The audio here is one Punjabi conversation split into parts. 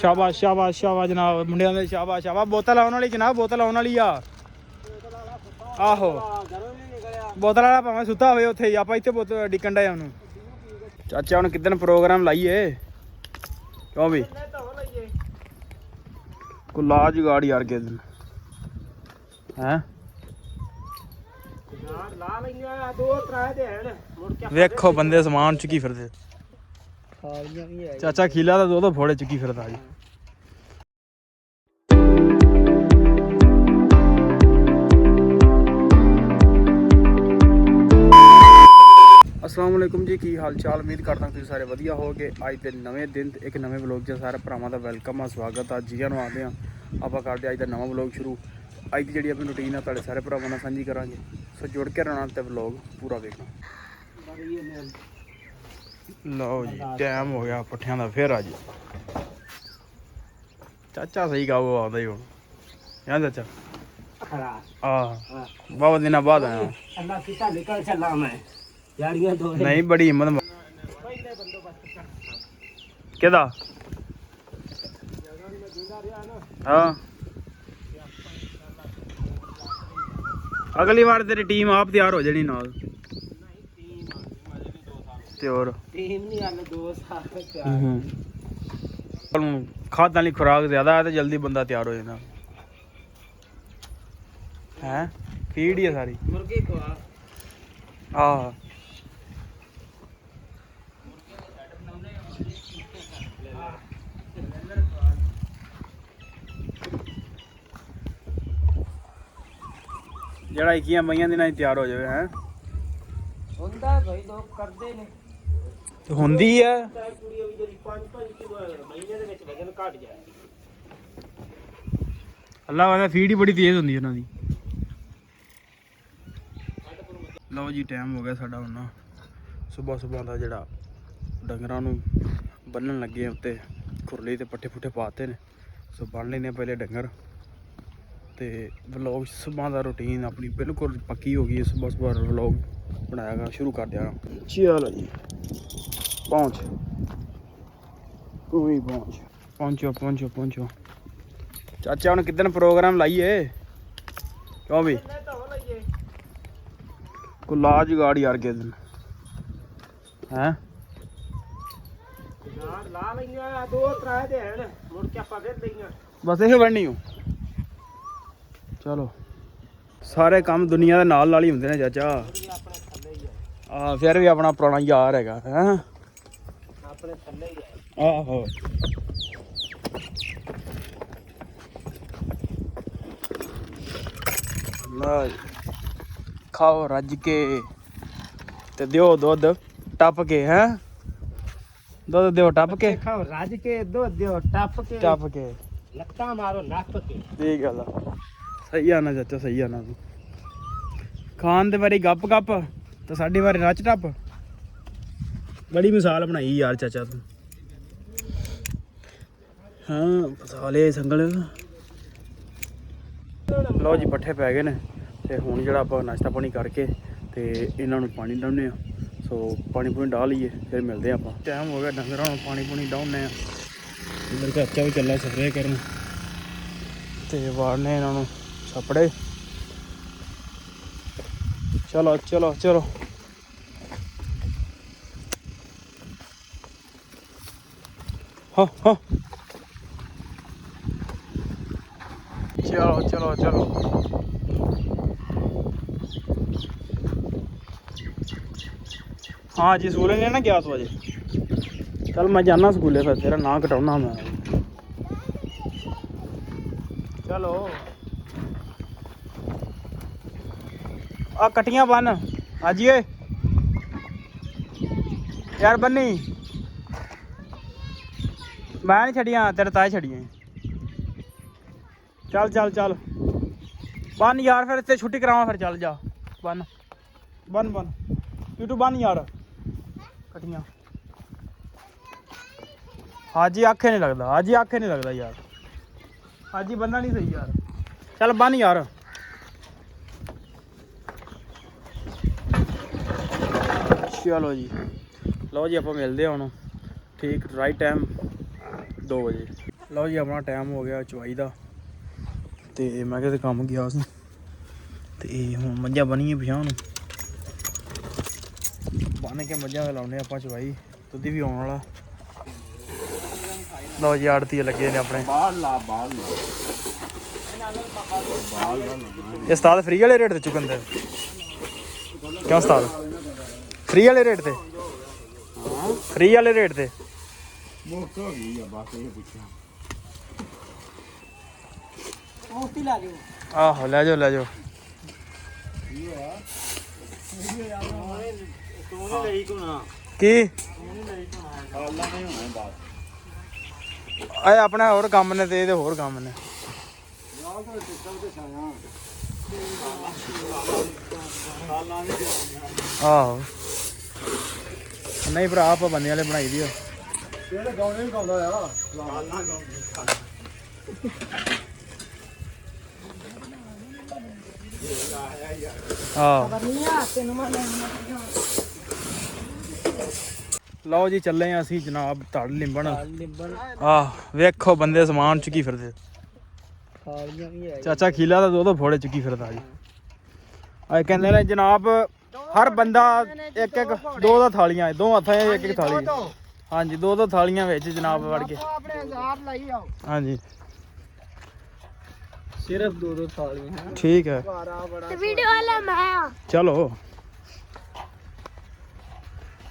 ਸ਼ਾਬਾਸ਼ ਸ਼ਾਬਾਸ਼ ਸ਼ਾਬਾਸ਼ ਜਨਾਬ। ਮੁੰਡਿਆਂ ਦੇ ਸ਼ਾਬਾਸ਼ ਸ਼ਾਬਾਸ਼। ਬੋਤਲ ਆਉਣ ਵਾਲੀ ਜਨਾਬ ਬੋਤਲ ਆਉਣ ਵਾਲੀ ਆ। ਆਹੋ। ਬੋਤਲ ਵਾਲਾ ਭਾਵੇਂ ਸੁੱਤਾ ਹੋਵੇ ਉੱਥੇ ਆਪਾਂ ਇੱਥੇ ਬੋਤਲ ਡਿੱਕਣ ਡਿਆ ਉਹਨੂੰ। ਚਾਚਾ ਹੁਣ ਕਿਦਨ ਪ੍ਰੋਗਰਾਮ ਲਾਈਏ? ਕਿਉਂ ਵੀ ਕੋ ਲਾ ਜੁਗਾੜ ਯਾਰ ਕੇ ਦਿਨ ਹੈ? ਲਾ ਲਈਆਂ ਦੋ ਤਰਾ ਦੇ ਹਨ ਮੁੜ ਕੇ ਵੇਖੋ ਬੰਦੇ ਸਮਾਨ ਚੁੱਕੀ ਫਿਰਦੇ। ਖਾਲੀਆਂ ਵੀ ਹੈ ਚਾਚਾ ਖੀਲਾ ਦਾ ਦੋ ਦੋ ਫੋੜੇ ਚੁੱਕੀ ਫਿਰਦਾ ਜੀ। ਅਸਲਾਮ ਵਾਲੇਕੁਮ ਜੀ ਕੀ ਹਾਲ ਚਾਲ? ਉਮੀਦ ਕਰਦਾ ਤੁਸੀਂ ਸਾਰੇ ਵਧੀਆ ਹੋਵੋਗੇ। ਅੱਜ ਦੇ ਨਵੇਂ ਦਿਨ ਤੇ ਇੱਕ ਨਵੇਂ ਵਲੌਗ 'ਚ ਸਾਰੇ ਭਰਾਵਾਂ ਦਾ ਵੈਲਕਮ ਆ ਸਵਾਗਤ ਆ। ਜੀਆਂ ਨੂੰ ਆਉਂਦੇ ਆ। ਆਪਾਂ ਕਰਦੇ ਅੱਜ ਦਾ ਨਵਾਂ ਵਲੌਗ ਸ਼ੁਰੂ। ਅੱਜ ਦੀ ਜਿਹੜੀ ਆਪਣੀ ਰੁਟੀਨ ਆ ਤੁਹਾਡੇ ਸਾਰੇ ਭਰਾਵਾਂ ਨਾਲ ਸਾਂਝੀ ਕਰਾਂਗੇ। ਸੋ ਜੁੜ ਕੇ ਰਹਿਣਾ ਤੇ ਵਲੌਗ ਪੂਰਾ ਵੇਖਣਾ। ਲਓ ਜੀ ਟਾਈਮ ਹੋ ਗਿਆ ਪੱਠਿਆਂ ਦਾ ਫੇਰ ਆ ਜੀ ਚਾਚਾ ਸਹੀ ਗਾਵੋ ਆਉਂਦਾ ਹੀ ਹੁਣ। ਹਾਂ ਚਾਚਾ। ਖਰਾ। ਆ ਬਾਬਾ ਦਿਨਾਂ ਬਾਅਦ ਆਇਆ। ਅੱਲਾ ਕਿਤਾ ਨਿਕਲ ਚੱਲਾ ਮੈਂ। ਯਾਰੀਆਂ ਦੋ। ਨਹੀਂ ਬੜੀ ਹਿੰਮਤ ਕਿਹਦਾ? ਹਾਂ। ਅਗਲੀ ਵਾਰ ਤੇਰੀ ਟੀਮ ਆਪ ਤਿਆਰ ਹੋ ਜਾਣੀ ਨਾਲ। ਤੇ ਹੋਰ? ਟੀਮ ਨਹੀਂ ਹਲ ਦੋ ਸਾਲ ਹੂੰ ਖਾਦ ਵਾਲੀ ਖੁਰਾਕ ਜ਼ਿਆਦਾ ਹੈ ਤੇ ਜਲਦੀ ਬੰਦਾ ਤਿਆਰ ਹੋ ਜਾਂਦਾ। ਹੈ? ਫੀਡ ਹੀ ਸਾਰੀ। ਮੁਰਗੀ ਕੋ ਆਹ। ਜਿਹੜਾ ਇਕੀਆਂ ਮਈਆਂ ਦੇ ਨਾਲ ਤਿਆਰ ਹੋ ਜਾਵੇ ਹੈ? ਹੁੰਦਾ ਭਾਈ ਲੋਕ ਕਰਦੇ ਨੇ। ਤੇ ਹੁੰਦੀ ਹੈ ਚਾਹੇ ਵੀ ਜਿਹੜੀ 5-5 ਕਿਲੋ ਮਹੀਨੇ ਦੇ ਵਿੱਚ ਵਜਨ ਘਟ ਜਾਏ ਅੱਲਾ ਵਾਲਾ ਫੀਡ ਹੀ ਬੜੀ ਤੇਜ਼ ਹੁੰਦੀ ਉਹਨਾਂ ਦੀ। ਲਓ ਜੀ ਟਾਈਮ ਹੋ ਗਿਆ ਸਾਡਾ ਹੁਣ। ਸਵੇਰ ਸਵੇਰ ਦਾ ਜਿਹੜਾ ਡੰਗਰਾਂ ਨੂੰ ਬੰਨਣ ਲੱਗੇ ਉੱਤੇ, ਖੁਰਲੀ ਤੇ ਪੱਠੇ ਪੁੱਠੇ ਪਾਤੇ ਨੇ। ਸੋ ਬੰਨ ਲੈਨੇ ਪਹਿਲੇ ਡੰਗਰ। ਤੇ ਵਲੌਗ ਸਵੇਰ ਦਾ ਰੁਟੀਨ ਆਪਣੀ ਬਿਲਕੁਲ ਪੱਕੀ ਹੋ ਗਈ ਹੈ ਸਵੇਰ ਸਵੇਰ ਵਲੌਗ ਬਣਾਇਆਗਾ ਸ਼ੁਰੂ ਕਰ ਦਿਆ। ਚਲੋ ਜੀ। ਪਹੁੰਚ ਕੋਈ ਪਹੁੰਚ ਪਹੁੰਚੋ ਪਹੁੰਚੋ ਪਹੁੰਚੋ ਚਾਚਾ ਹੁਣ ਕਿਦਨ ਪ੍ਰੋਗਰਾਮ ਲਾਈਏ ਕਿਉਂ ਵੀ ਕੋ ਲਾ ਜੁਗਾੜ ਯਾਰ ਕੇ ਦਿਨ ਹੈ ਯਾਰ ਲਾ ਲਈਆਂ ਦੋ ਤਰਾ ਦੇ ਹਨ ਮੁੜ ਕੇ ਆਪਾਂ ਫਿਰ ਲਈਆਂ ਬਸ ਇਹ ਬਣਨੀ ਹੋ ਚਲੋ ਸਾਰੇ ਕੰਮ ਦੁਨੀਆ ਦੇ ਨਾਲ ਨਾਲ ਹੀ ਹੁੰਦੇ ਨੇ ਚਾਚਾ ਆ ਫਿਰ ਵੀ ਆਪਣਾ ਪੁਰਾਣਾ ਯਾਰ ਹੈਗਾ ਹੈ ਆਪਣੇ ਥੱਲੇ ਹੀ ਹੈ ਆਹੋ। ਲਓ ਜੀ। ਖਾਓ ਰੱਜ ਕੇ ਤੇ ਦਿਓ ਦੁੱਧ ਟੱਪ ਕੇ ਹੈ? ਦੁੱਧ ਦਿਓ ਟੱਪ ਕੇ। ਖਾਓ ਰਾਜ ਕੇ ਦੋ ਦਿਓ ਟੱਪ ਕੇ। ਟੱਪ ਕੇ। ਲੱਤਾਂ ਮਾਰੋ ਨੱਪ ਕੇ। ਇਹ ਗੱਲ ਆ। ਸਹੀ ਆ ਨਾ ਚਾਚਾ ਸਹੀ ਆ ਨਾ। ਤੂੰ ਖਾਣ ਦੇ ਵਾਰੀ ਗੱਪ ਗੱਪ ਤੇ ਸਾਡੀ ਵਾਰੀ ਰੱਚ ਟੱਪ ਬੜੀ ਮਿਸਾਲ ਬਣਾਈ ਯਾਰ ਚਾਚਾ ਤੂੰ। ਹਾਂ ਫਸਾ ਲਿਆ ਸੰਗਲ। ਲਓ ਜੀ ਪੱਠੇ ਪੈ ਗਏ ਨੇ ਤੇ ਹੁਣ ਜਿਹੜਾ ਆਪਾਂ ਨਾਸ਼ਤਾ ਪਾਣੀ ਕਰਕੇ ਤੇ ਇਹਨਾਂ ਨੂੰ ਪਾਣੀ ਡਾਉਨੇ ਆ ਸੋ ਪਾਣੀ ਪੂਣੀ ਡਾਹ ਲਈਏ ਫਿਰ ਮਿਲਦੇ ਆਪਾਂ। ਟਾਈਮ ਹੋ ਗਿਆ ਡੰਗਰਾਂ ਨੂੰ ਪਾਣੀ ਪੂਣੀ ਡਾਉਨੇ ਆ ਇਧਰ ਚਾਚਾ ਵੀ ਚੱਲਾ ਸਪਰੇਅ ਕਰਨ। ਤੇ ਵਾੜਨੇ ਇਹਨਾਂ ਨੂੰ ਛੱਪੜੇ। ਚਲੋ ਚਲੋ ਚਲੋ। ਹਾਂ ਹਾਂ ਚਲੋ ਚਲੋ ਚਲੋ ਹਾਂ ਜੀ ਸਕੂਲੇ ਨੇ ਨਾ ਗਿਆ ਤੂੰ ਅਜੇ ਚਲ ਮੈਂ ਜਾਣਾ ਸਕੂਲੇ ਫਿਰ ਤੇਰਾ ਨਾਂ ਕਟਾਉਣਾ ਮੈਂ ਚਲੋ ਆ ਕਟੀਆਂ ਬੰਨ ਆਜੀ ਓਏ ਯਾਰ ਬੰਨੀ ਮੈਂ ਨਹੀਂ ਛੱਡੀਆਂ, ਤੇਰੇ ਤਾਏ ਛੱਡੀਆਂ ਚੱਲ ਚੱਲ ਚੱਲ। ਬੰਨ ਯਾਰ ਫਿਰ, ਇੱਥੇ ਛੁੱਟੀ ਕਰਾਵਾਂ ਫਿਰ, ਚੱਲ ਜਾ। ਬੰਨ। ਬੰਨ ਬੰਨ। ਯੂਟੂ ਬੰਨ ਯਾਰ। ਕਟੀਆਂ। ਹਾਜੀ ਆਖੇ ਨਹੀਂ ਲੱਗਦਾ, ਹਾਜੀ ਆਖੇ ਨਹੀਂ ਲੱਗਦਾ ਯਾਰ। ਹਾਜੀ ਬੰਦਾ ਨਹੀਂ ਸਹੀ ਯਾਰ। ਚੱਲ ਬੰਨ ਯਾਰ। ਚਲੋ ਜੀ। ਲਓ ਜੀ, ਆਪਾਂ ਮਿਲਦੇ ਹਾਂ ਹੁਣ। ਠੀਕ ਰਾਈਟ ਟਾਈਮ 2 ਵਜੇ। ਲਓ ਜੀ ਆਪਣਾ ਟਾਈਮ ਹੋ ਗਿਆ ਚਵਾਈ ਦਾ। ਤੇ ਮੈਂ ਕਿਤੇ ਕੰਮ ਗਿਆ ਸੀ ਤੇ ਹੁਣ ਮੱਝਾਂ ਬਣੀਆਂ ਪਿਛਾਂ ਨੂੰ। ਬੰਨ ਕੇ ਮੱਝਾਂ ਦੇ ਲਾਉਨੇ ਆਪਾਂ ਚਵਾਈ। ਦੁੱਧ ਵੀ ਆਉਣ ਵਾਲਾ। ਲਓ ਜੀ ਆੜਤੀ ਲੱਗੇ ਨੇ ਆਪਣੇ। ਬਾਹਰ ਲਾ ਬਾਹਰ ਲਾ। ਇਹ ਉਸਤਾਦ ਫ੍ਰੀ ਵਾਲੇ ਰੇਟ ਤੇ ਚੁਕੰਦੇ ਕਿਉਂ ਉਸਤਾਦ? ਫ੍ਰੀ ਵਾਲੇ ਰੇਟ ਤੇ। ਫ੍ਰੀ ਵਾਲੇ ਰੇਟ ਤੇ। ਮੁਫਤ ਆ ਬਸ ਇਹ ਪੁੱਛਿਆ ਮੋਤੀ ਲਾ ਦਿਓ ਆਹੋ, ਲੈ ਜਾਓ ਲੈ ਜਾਓ। ਤੂੰ ਨਹੀਂ ਲਈ ਕੋਣਾ ਕੀ? ਹਾਲਾ ਨਹੀਂ ਹੋਣਾ ਬਾਤ ਆਏ, ਆਪਣੇ ਹੋਰ ਕੰਮ ਨੇ ਤੇ ਇਹਦੇ ਹੋਰ ਕੰਮ ਨੇ। ਯਾਰ ਤਾਂ ਸਿੱਕਮ ਤੇ ਛਾਇਆ ਆਹੋ। ਨਹੀਂ ਭਰਾ, ਆਪਾਂ ਬੰਦੇ ਵਾਲੇ ਬਣਾਈ ਦੀ ਆ। ਗਾਉਣੇ ਵੀ ਗਾਉਂਦਾ ਆ। ਲਓ ਜੀ ਚੱਲੇ ਆ ਅਸੀਂ ਜਨਾਬ ਧੜ ਲਿੰਬਣ। ਲਿੰਬਣ। ਆਹ ਵੇਖੋ ਬੰਦੇ ਸਮਾਨ ਚੁੱਕੀ ਫਿਰਦੇ। ਥਾਲੀਆਂ ਵੀ ਹੈ ਚਾਚਾ ਖੀਲਾ ਦਾ ਦੋ ਦੋ ਫੋੜੇ ਚੁੱਕੀ ਫਿਰਦਾ ਜੀ। ਆਏ ਕਹਿੰਦੇ ਨੇ ਜਨਾਬ ਹਰ ਬੰਦਾ ਇੱਕ ਇੱਕ ਦੋ ਦੋ ਥਾਲੀਆਂ ਦੋ ਹੱਥਾਂ 'ਚ ਇੱਕ ਇੱਕ ਥਾਲੀ। ਹਾਂਜੀ ਦੋ ਦੋ ਥਾਲੀਆਂ ਵਿੱਚ ਜਨਾਬ ਵੜ ਕੇ। ਆਪਣੇ ਹਜ਼ਾਰ ਲਈ ਆਓ। ਹਾਂਜੀ। ਸਿਰਫ ਦੋ ਦੋ ਥਾਲੀਆਂ। ਹੈ ਠੀਕ ਹੈ। ਭਾਰਾ ਬੜਾ ਵੀਡੀਓ ਵਾਲਾ ਮੈਂ ਆ। ਚਲੋ।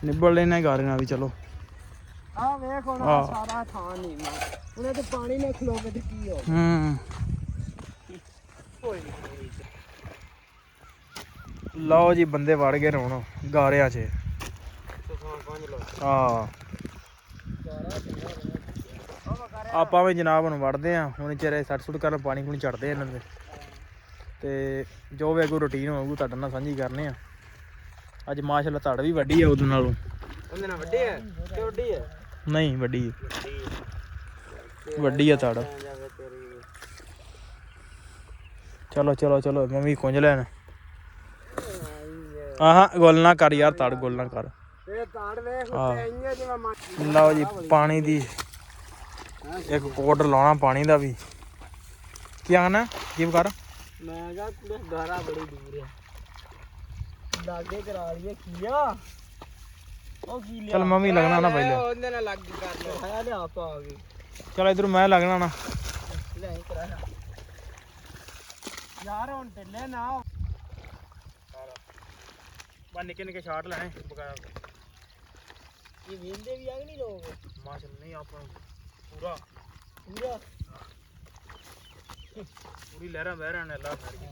ਨਿਬੜ ਲੈਣਾ ਘਰ ਨਾਲ ਵੀ ਚਲੋ। ਆ ਵੇਖ ਹੁਣ ਆਹ। ਸਾਰਾ ਥਾਂ ਨਹੀਂ ਮੈਂ। ਉਹਨੇ ਤੇ ਪਾਣੀ ਨਾਲ ਖਲੋਗੇ ਤੇ ਕੀ ਹੋ। ਹੂੰ ਲਓ ਜੀ ਬੰਦੇ ਵੜ ਗਏ ਹੁਣ ਗਾਰਿਆਂ 'ਚ। ਆ ਆਪਾਂ ਵੀ ਜਨਾਬ ਹੁਣ ਵੜਦੇ ਆ ਹੁਣ ਚਿਹਰੇ ਸੱਟ ਸੁੱਟ ਕਰਨ ਪਾਣੀ ਪੂਣੀ ਚੜਦੇ ਇਹਨਾਂ ਦੇ। ਤੇ ਜੋ ਵੀ ਅੱਗੋਂ ਰੁਟੀਨ ਹੋਊਗੀ ਤੁਹਾਡੇ ਨਾਲ ਸਾਂਝੀ ਕਰਨੇ ਆ। ਅੱਜ ਮਾਸ਼ਾਅੱਲਾ ਧੜ ਵੀ ਵੱਡੀ ਆ ਉਹਦੇ ਨਾਲੋਂ। ਉਹਦੇ ਨਾਲ ਵੱਡੇ ਹੈ ਕਿ ਵੱਡੀ ਹੈ ਨਹੀਂ ਵੱਡੀ ਹੈ। ਵੱਡੀ ਆ ਧੜ ਤੇਰੀ ਚਲੋ ਚਲੋ ਚਲੋ ਮੈਂ ਵੀ ਕੁੰਝ ਲੈਣ। ਆਹਾਂ ਗੋਲ ਨਾ ਕਰ ਯਾਰ ਤੜ ਗੋਲ ਨਾ ਕਰ। ਇਹ ਤਾੜ ਵੇਖ ਆਹ। ਉੱਤੇ ਆਈਆਂ ਜਿਵੇਂ ਮੱਛੀ ਲਓ ਜੀ ਪਾਣੀ ਦੀ ਇੱਕ ਕੋਡ ਲਾਉਣਾ ਪਾਣੀ ਦਾ ਵੀ। ਕੀ ਆਣਾ ਕੀ ਕਰ। ਮੈਂ ਕਿਹਾ ਕੁੜੇ ਗਾਰਾ ਬੜੀ ਦੂਰ ਹੈ ਲਾਗੇ ਕਰਾ ਲਈਏ ਕੀਆ ਉਹ ਕੀ ਲਿਆ? ਚਲ ਮੈਂ ਵੀ ਲੱਗਣਾ ਨਾ ਪਹਿਲੇ। ਉਹਦੇ ਨਾਲ ਲੱਗ ਕਰ ਲੋ ਹੈ ਲਿਆ ਆਪਾਂ ਆ ਗਏ। ਚਲ ਇਧਰ ਮੈਂ ਲੱਗਣਾ ਨਾ। ਲੈ ਕਰਾ। ਯਾਰ ਹੁਣ ਢਿੱਲੇ ਨਾ। ਬਾ ਨਿੱਕੇ ਨਿੱਕੇ ਸ਼ਾਟ ਲੈਣੇ ਬਕਾਇਆ ਇਹ ਵੇਂਦੇ ਵੀ ਆ ਕਿ ਨਹੀਂ ਲੋਕ? ਮਾਸ਼ਾ ਨਹੀਂ ਆਪਾਂ ਨੂੰ ਪੂਰਾ। ਪੂਰਾ? ਪੂਰੀ ਲਹਿਰਾਂ ਬਹਿਰਾਂ ਨੇ ਅੱਲਾ ਫੜ ਕੇ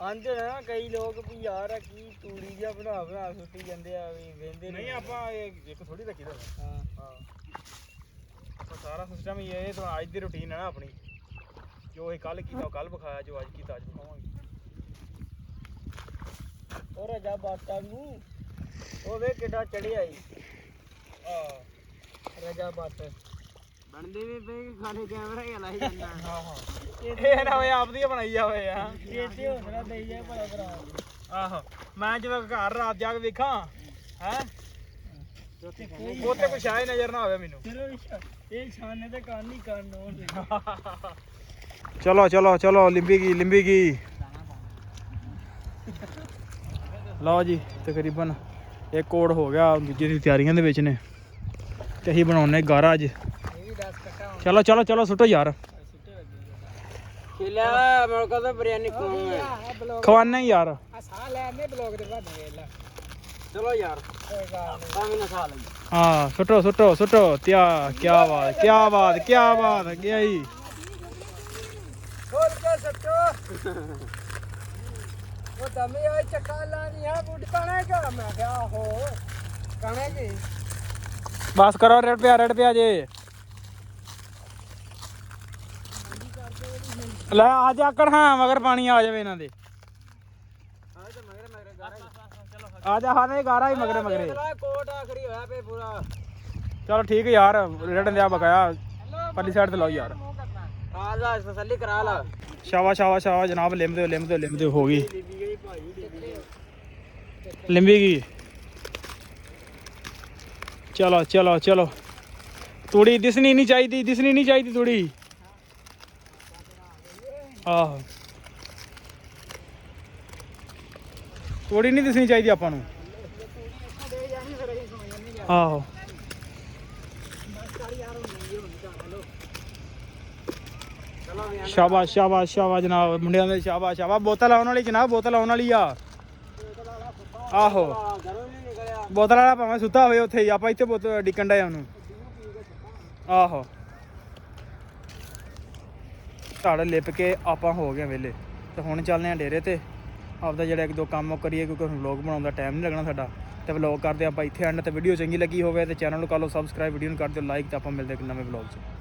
ਆਂਦੇ ਨਾ ਕਈ ਲੋਕ ਵੀ ਯਾਰ ਆ ਕੀ ਤੂੜੀ ਜਿਹਾ ਬਣਾ ਬਣਾ ਸੁੱਟੀ ਜਾਂਦੇ ਆ ਵੀ ਵੇਂਦੇ ਨਹੀਂ ਆਪਾਂ ਇਹ ਇੱਕ ਥੋੜੀ ਰੱਖੀ ਦਾ। ਹਾਂ। ਹਾਂ। ਆਪਾਂ ਸਾਰਾ ਸਿਸਟਮ ਹੀ ਇਹ ਤਾਂ ਅੱਜ ਦੀ ਰੁਟੀਨ ਹੈ ਨਾ ਆਪਣੀ। ਜੋ ਇਹ ਕੱਲ ਕੀਤਾ ਉਹ ਕੱਲ ਵਿਖਾਇਆ ਜੋ ਅੱਜ ਕੀਤਾ ਅੱਜ ਵਿਖਾਵਾਂਗੇ। ਉਹ ਰਜਾ ਬਾਟਾ ਨੂੰ ਉਹ ਵੇ ਕਿੱਡਾ ਚੜਿਆ ਈ। ਆ ਰਜਾ ਬੱਟ ਬਣਦੇ ਵੀ ਪਏ ਖਾਣੇ ਕੈਮਰਾ ਹੀ ਲਾਈ ਜਾਂਦਾ। ਹਾਂ ਹਾਂ। ਇਹ ਨਾ ਹੋਏ ਆਪ ਦੀ ਬਣਾਈ ਜਾਵੇ ਆ। ਚੇਤੇ ਹੌਸਲਾ ਦੇਈ ਜਾਏ ਭਲਾ ਭਰਾ। ਆਹੋ ਮੈਂ ਜਦੋਂ ਘਰ ਰਾਤ ਜਾ ਕੇ ਵੇਖਾਂ ਹੈ? ਉੱਥੇ ਕੋਈ ਸ਼ਾਇ ਨਜ਼ਰ ਨਾ ਆਵੇ ਮੈਨੂੰ। ਇਹ ਛਾਨੇ ਤੇ ਕੰਨ ਨਹੀਂ ਕੰਨ ਹੋਣ ਚਲੋ ਚਲੋ ਚਲੋ ਲਿੰਬੀ ਗਈ ਲਿੰਬੀ ਗਈ ਲਓ ਜੀ ਤਕਰੀਬਨ ਇੱਕ ਕੋਡ ਹੋ ਗਿਆ ਦੂਜੇ ਦੀ ਤਿਆਰੀਆਂ ਦੇ ਵਿੱਚ ਨੇ। ਤੇ ਅਸੀਂ ਬਣਾਉਣੇ ਗਾਰਾ ਅੱਜ। ਇਹ ਵੀ 10 ਕੱਟਾ ਚਲੋ ਚਲੋ ਚਲੋ ਸੁੱਟੋ ਯਾਰ। ਕਿਲਾ ਬਿਰਿਆਨੀ ਖਵਾਨਾ ਹੀ। ਯਾਰ। ਆ ਸਾਹ ਲੈਣੇ ਬਲੌਗ ਦੇ ਬਾਅਦ ਵੇਲਾ ਚਲੋ ਯਾਰ ਹਾਂ ਸੁੱਟੋ ਸੁੱਟੋ ਸੁੱਟੋ। ਤਿਆ ਕੀ ਬਾਤ ਕੀ ਬਾਤ ਕੀ ਬਾਤ ਗਿਆ ਜੀ ਖੋਲ ਕੇ ਸੱਚੋ ਉਹ ਦਮੇ ਆ ਚੱਕਾ ਲਾਣੀ ਆ ਬੁੱਢ ਕਾ ਮੈਂ ਕਿਹਾ। ਜੀ। ਬਸ ਕਰੋ ਰੇਡ ਪਿਆ ਰੇਡ ਪਿਆ ਜੇ। ਲੈ ਆ ਜਾ ਆਕੜ ਹਾਂ ਮਗਰ ਪਾਣੀ ਆ ਜਾਵੇ ਇਹਨਾਂ ਦੇ। ਆ ਜਾ ਹਾਂ ਨਹੀਂ ਗਾਰਾ ਹੀ ਮਗਰੇ ਮਗਰੇ। ਕੋਟ ਆਖਰੀ ਹੋਇਆ ਪੇ ਪੂਰਾ। ਚਲੋ ਠੀਕ ਯਾਰ ਰੇਡ ਦਿਆ ਬਕਾਇਆ। ਪਰਲੀ ਸਾਈਡ ਤੇ ਲਾਓ ਯਾਰ। ਆ ਜਾ ਤਸੱਲੀ ਕਰਾ ਲਾ। ਸ਼ਾਵਾ ਸ਼ਾਵਾ ਸ਼ਾਵਾ ਜਨਾਬ ਲਿੰਬ ਦਿਓ ਲਿੰਬ ਦਿਓ ਲਿੰਬ ਦਿਓ ਹੋ ਗਈ। ਲਿੰਬੀ ਗਈ। ਚਲੋ ਚਲੋ ਚਲੋ। ਤੂੜੀ ਦਿਸਣੀ ਨਹੀਂ ਚਾਹੀਦੀ, ਦਿਸਣੀ ਨਹੀਂ ਚਾਹੀਦੀ ਤੂੜੀ। ਆਹੋ। ਤੂੜੀ ਨਹੀਂ ਦਿਸਣੀ ਚਾਹੀਦੀ ਆਪਾਂ ਨੂੰ। ਆਹੋ। ਸ਼ਾਬਾਸ਼ ਸ਼ਾਬਾਸ਼ ਸ਼ਾਬਾਸ਼ ਜਨਾਬ। ਮੁੰਡਿਆਂ ਦੇ ਸ਼ਾਬਾਸ਼ ਸ਼ਾਬਾਸ਼। ਬੋਤਲ ਆਉਣ ਵਾਲੀ ਜਨਾਬ, ਬੋਤਲ ਆਉਣ ਵਾਲੀ ਆ। ਆਹੋ। ਬੋਤਲ ਵਾਲਾ ਭਾਵੇਂ ਸੁੱਤਾ ਹੋਵੇ ਉੱਥੇ ਹੀ ਆਪਾਂ ਇੱਥੇ ਬੋਤਲ ਡਿੱਕਣ ਡਏ ਉਹਨੂੰ। ਆਹੋ। ਧੜ ਲਿਪ ਕੇ ਆਪਾਂ ਹੋ ਗਏ ਵੇਲੇ ਤੇ ਹੁਣ ਚੱਲਦੇ ਆ ਡੇਰੇ ਤੇ। ਆਪਦਾ ਜਿਹੜਾ ਇੱਕ ਦੋ ਕੰਮ ਉਹ ਕਰੀਏ, ਕਿਉਂਕਿ ਹੁਣ ਵਲੌਗ ਬਣਾਉਣ ਦਾ ਟਾਈਮ ਨਹੀਂ ਲੱਗਣਾ ਸਾਡਾ। ਤੇ ਵਲੌਗ ਕਰਦੇ ਆਪਾਂ ਇੱਥੇ ਐਂਡ ਤੇ। ਵੀਡੀਓ ਚੰਗੀ ਲੱਗੀ ਹੋਵੇ ਤੇ ਚੈਨਲ ਨੂੰ ਕਰ ਲਓ ਸਬਸਕ੍ਰਾਈਬ ਵੀਡੀਓ ਨੂੰ ਕਰ ਦਿਓ ਲਾਈਕ ਤੇ ਆਪਾਂ ਮਿਲਦੇ ਇੱਕ ਨਵੇਂ ਵਲੌਗ 'ਚ।